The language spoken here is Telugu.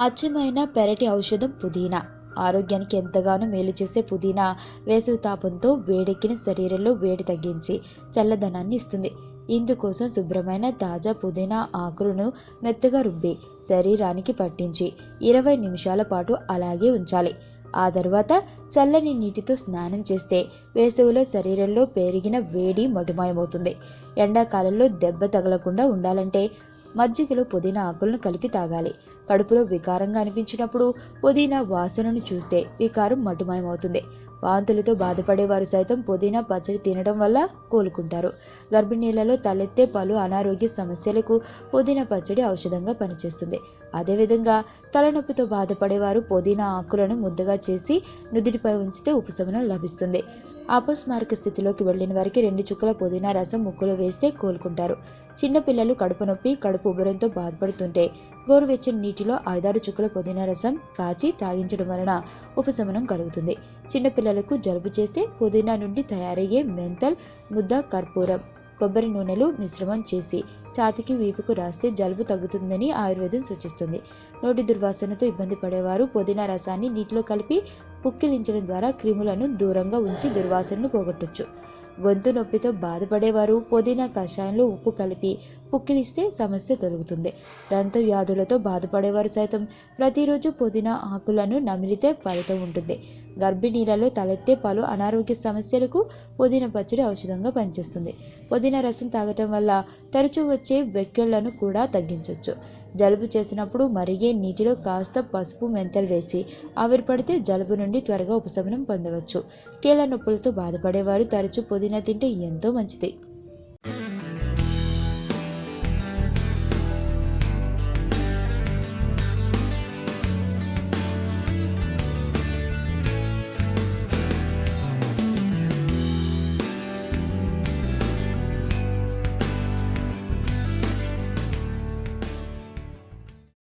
అచ్చమైన పెరటి ఔషధం పుదీనా. ఆరోగ్యానికి ఎంతగానో మేలు చేసే పుదీనా వేసవి తాపంతో వేడెక్కిన శరీరంలో వేడి తగ్గించి చల్లదనాన్ని ఇస్తుంది. ఇందుకోసం శుభ్రమైన తాజా పుదీనా ఆకులను మెత్తగా రుబ్బి శరీరానికి పట్టించి ఇరవై నిమిషాల పాటు అలాగే ఉంచాలి. ఆ తర్వాత చల్లని నీటితో స్నానం చేస్తే వేసవిలో శరీరంలో పెరిగిన వేడి మటుమాయమవుతుంది. ఎండాకాలంలో దెబ్బ తగలకుండా ఉండాలంటే మజ్జిగలో పుదీనా ఆకులను కలిపి తాగాలి. కడుపులో వికారంగా అనిపించినప్పుడు పుదీనా వాసనను చూస్తే వికారం మటుమాయమవుతుంది. వాంతులతో బాధపడేవారు సైతం పుదీనా పచ్చడి తినడం వల్ల కోలుకుంటారు. గర్భిణీలలో తలెత్తే పలు అనారోగ్య సమస్యలకు పుదీనా పచ్చడి ఔషధంగా పనిచేస్తుంది. అదేవిధంగా తలనొప్పితో బాధపడేవారు పుదీనా ఆకులను ముద్దగా చేసి నుదుటిపై ఉంచితే ఉపశమనం లభిస్తుంది. అపస్మారక స్థితిలోకి వెళ్ళిన వారికి రెండు చుక్కల పుదీనా రసం ముక్కులో వేస్తే కోలుకుంటారు. చిన్నపిల్లలు కడుపు నొప్పి కడుపు ఉబ్బరంతో బాధపడుతుంటే గోరువెచ్చని నీటిలో ఐదారు చుక్కల పుదీనా రసం కాచి తాగించడం వలన ఉపశమనం కలుగుతుంది. చిన్నపిల్లలకు జలుబు చేస్తే పుదీనా నుండి తయారయ్యే మెంతల్ ముద్ద కర్పూరం కొబ్బరి నూనెలు మిశ్రమం చేసి ఛాతికి వీపుకు రాస్తే జలుబు తగ్గుతుందని ఆయుర్వేదం సూచిస్తుంది. నోటి దుర్వాసనతో ఇబ్బంది పడేవారు పుదీనా రసాన్ని నీటిలో కలిపి పుక్కిలించడం ద్వారా క్రిములను దూరంగా ఉంచి దుర్వాసనను పోగొట్టొచ్చు. గొంతు నొప్పితో బాధపడేవారు. పుదీనా కషాయంలో ఉప్పు కలిపి పుక్కిలిస్తే సమస్య తొలగుతుంది. దంత వ్యాధులతో బాధపడేవారు సైతం. ప్రతిరోజు పుదీనా ఆకులను నమిలితే ఫలితం ఉంటుంది. గర్భిణీలలో తలెత్తే పలు అనారోగ్య సమస్యలకు పుదీనా పచ్చడి ఔషధంగా పనిచేస్తుంది. పుదీనా రసం తాగటం వల్ల తరచూ వచ్చే వెక్కిళ్ళను కూడా తగ్గించవచ్చు జలుబు చేసినప్పుడు మరిగే నీటిలో కాస్త పసుపు మెంతలు వేసి ఆవిరిపడితే జలుబు నుండి త్వరగా ఉపశమనం పొందవచ్చు. కీళ్ళ నొప్పులతో బాధపడేవారు తరచూ పుదీనా తింటే ఎంతో మంచిది.